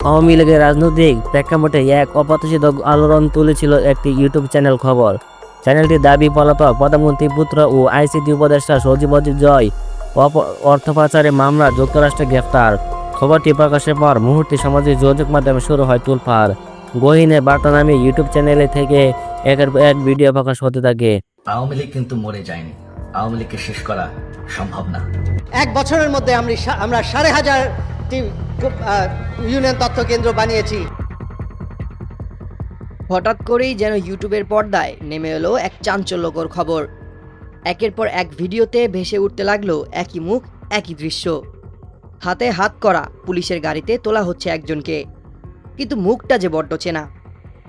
আওয়ামী লীগের রাজনৈতিক প্রেক্ষাপটে এক অপ্রত্যাশিত আলোড়ন তুলেছিল একটি ইউটিউব চ্যানেল খবর। চ্যানেলটির দাবি পলাতক প্রধানমন্ত্রী পুত্র ও আইসিটি উপদেষ্টা সজীব অজিত জয় অপ- অর্থ পাচারের মামলা যুক্তরাষ্ট্রে গ্রেফতার খবরটি প্রকাশের পর মুহূর্তে সামাজিক যোগাযোগ মাধ্যমে শুরু হয় তুলফার গহিনের বার্তা নামে ইউটিউব চ্যানেলে থেকে একের এক ভিডিও প্রকাশ হতে থাকে। আওয়ামী লীগ কিন্তু মরে যায়নি। আওয়ামী লীগকে শেষ করা সম্ভব না। এক বছরের মধ্যে আমরা আমরা সাড়ে হাজারটি ইউনিয়ন তথ্য কেন্দ্র বানিয়েছি। হঠাৎ করেই যেন ইউটিউবের পর্দায় নেমে এলো এক চাঞ্চল্যকর খবর। একের পর এক ভিডিওতে ভেসে উঠতে লাগল একই মুখ, একই দৃশ্য। হাতে হাত করা পুলিশের গাড়িতে তোলা হচ্ছে একজনকে। কিন্তু মুখটা যে বড্ড চেনা।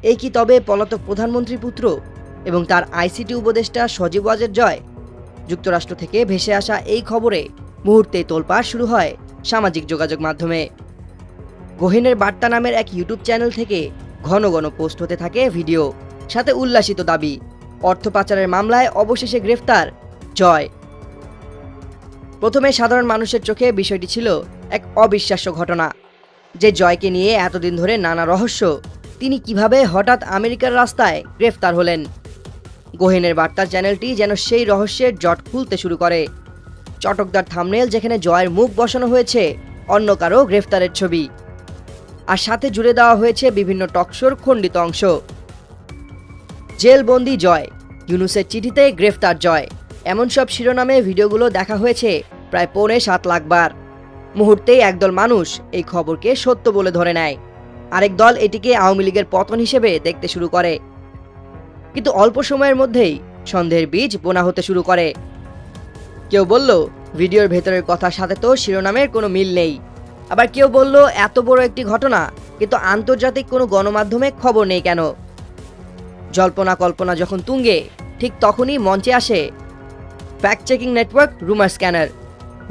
এই কি তবে পলাতক প্রধানমন্ত্রী পুত্র এবং তার আইসিটি উপদেষ্টা সজীব ওয়াজের জয়? যুক্তরাষ্ট্র থেকে ভেসে আসা এই খবরে মুহূর্তে তোলপাড় শুরু হয় সামাজিক যোগাযোগ মাধ্যমে। গহিনের বার্তা নামের এক ইউটিউব চ্যানেল থেকে ঘন ঘন পোস্ট হতে থাকে ভিডিও, সাথে উল্লাসিত দাবি, অর্থ পাচারের মামলায় অবশেষে গ্রেফতার, জয়। প্রথমে সাধারণ মানুষের চোখে বিষয়টি ছিল এক অবিশ্বাস্য ঘটনা, যে জয়কে নিয়ে এতদিন ধরে নানা রহস্য, তিনি কীভাবে হঠাৎ আমেরিকার রাস্তায় গ্রেফতার হলেন। গোহেনের বার্তা চ্যানেলটি যেন সেই রহস্যের জট খুলতে শুরু করে। চটকদার থামনেল যেখানে জয়ের মুখ বসানো হয়েছে, অন্য কারও গ্রেফতারের ছবি। আর সাথে জুড়ে দেওয়া হয়েছে বিভিন্ন টকশোর খণ্ডিত অংশ। জেলবন্দি জয়, ইউনুসের চিঠিতে গ্রেফতার জয়। এমন সব শিরোনামে ভিডিওগুলো দেখা হয়েছে প্রায় পৌনে সাত লাখ বার। মুহূর্তেই একদল মানুষ এই খবরকে সত্য বলে ধরে নেয়। আরেক দল এটিকে আওয়ামী লীগের পতন হিসেবে দেখতে শুরু করে। কিন্তু অল্প সময়ের মধ্যেই সন্দেহের বীজ বোনা হতে শুরু করে। কেউ বলল, ভিডিওর ভেতরের কথার সাথে তো শিরোনামের কোনো মিল নেই। আবার কেউ বলল, এত বড় একটি ঘটনা, কিন্তু আন্তর্জাতিক কোনো গণমাধ্যমে খবর নেই কেন? জল্পনা কল্পনা যখন তুঙ্গে, ঠিক তখনই মঞ্চে আসে fact checking network rumour scanner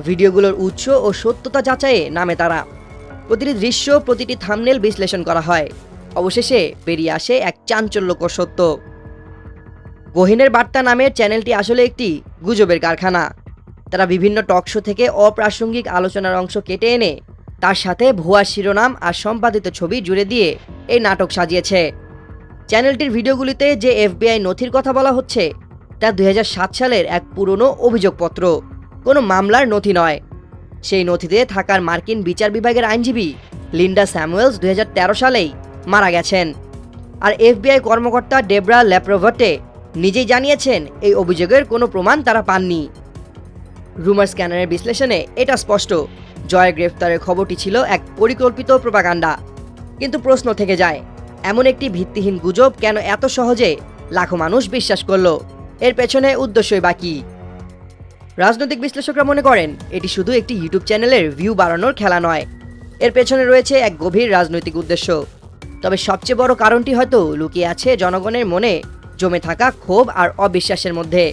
ভিডিওগুলোর উৎস ও সত্যতা যাচাইয়ে নামে তারা। প্রতিটি দৃশ্য, প্রতিটি থামনেল বিশ্লেষণ করা হয়। অবশেষে বেরিয়ে আসে এক চাঞ্চল্যকর সত্য। গহিনের বার্তা নামের চ্যানেলটি আসলে একটি গুজবের কারখানা। তারা বিভিন্ন টক শো থেকে অপ্রাসঙ্গিক আলোচনার অংশ কেটে এনে তার সাথে ভুয়া শিরোনাম আর সম্পাদিত ছবি জুড়ে দিয়ে এই নাটক সাজিয়েছে। চ্যানেলটির ভিডিওগুলিতে যে এফবিআই নথির কথা বলা হচ্ছে, তা দুই হাজার সাত সালের এক পুরনো অভিযোগপত্র। কোনো মামলার নথি নয়। সেই নথিতে থাকার মার্কিন বিচার বিভাগের আইনজীবী লিন্ডা স্যামুয়েলস দুই হাজার তেরো সালেই মারা গেছেন। আর এফবিআই কর্মকর্তা ডেবরা ল্যাপ্রোভটে নিজেই জানিয়েছেন, এই অভিযোগের কোনো প্রমাণ তারা পাননি। রুমার স্ক্যানারের বিশ্লেষণে এটা স্পষ্ট। জয়ের গ্রেফতারের খবরটি ছিল এক পরিকল্পিত প্রপাগান্ডা। কিন্তু প্রশ্ন থেকে যায়, এমন একটি ভিত্তিহীন গুজব কেন এত সহজে লাখো মানুষ বিশ্বাস করল? এর পেছনে উদ্দেশ্যই বাকি রাজনৈতিক বিশ্লেষকরা মনে করেন, এটি শুধু একটি ইউটিউব চ্যানেলের ভিউ বাড়ানোর খেলা নয়। এর পেছনে রয়েছে এক গভীর রাজনৈতিক উদ্দেশ্য। তবে সবচেয়ে বড় কারণটি হয়তো লুকিয়ে আছে জনগণের মনে জমে থাকা ক্ষোভ আর অবিশ্বাসের মধ্যে।